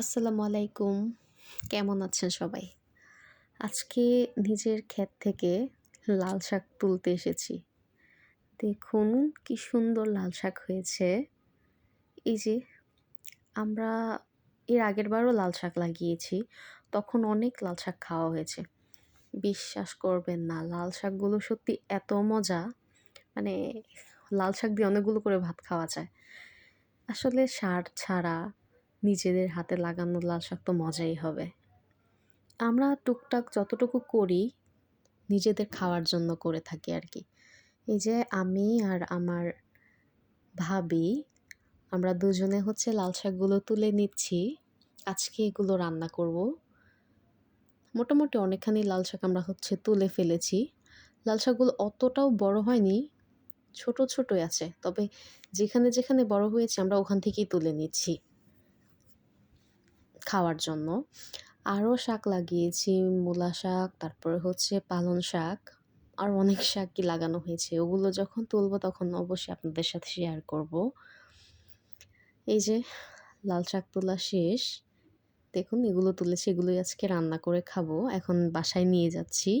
আসসালামু আলাইকুম। কেমন আছেন সবাই? আজকে নিজের ক্ষেত থেকে লাল শাক তুলতে এসেছি। দেখুন কি সুন্দর লাল শাক হয়েছে। এই যে, আমরা এর আগের বারও লাল শাক লাগিয়েছি, তখন অনেক লাল শাক খাওয়া হয়েছে। বিশ্বাস করবেন না, লাল শাকগুলো সত্যি এত মজা মানে লাল শাক দিয়ে অনেকগুলো করে ভাত খাওয়া যায়। আসলে সার ছাড়া নিজেদের হাতে লাগানো লাল শাক তো মজাই হবে। আমরা টুকটাক যতটুকু করি, নিজেদের খাওয়ার জন্য করে থাকি আর কি এই যে আমি আর আমার ভাবি, আমরা দুজনে হচ্ছে লাল শাকগুলো তুলে নিচ্ছি। আজকে এগুলো রান্না করব। মোটামুটি অনেকখানি লাল শাক আমরা হচ্ছে তুলে ফেলেছি। লাল শাকগুলো অতটাও বড় হয়নি, ছোট ছোটই আছে। তবে যেখানে যেখানে বড় হয়েছে আমরা ওখান থেকেই তুলে নিচ্ছি। খাওয়ার জন্য। আরও শাক লাগিয়েছি, মূলা শাক, তারপরে হচ্ছে পালন শাক আর অনেক শাকই লাগানো হয়েছে। ওগুলো যখন তুলবো তখন অবশ্যই আপনাদের সাথে শেয়ার করব। এই যে লাল শাক তোলা শেষ। দেখুন এগুলো তুলেছি, এগুলোই আজকে রান্না করে খাব। এখন বাসায় নিয়ে যাচ্ছি।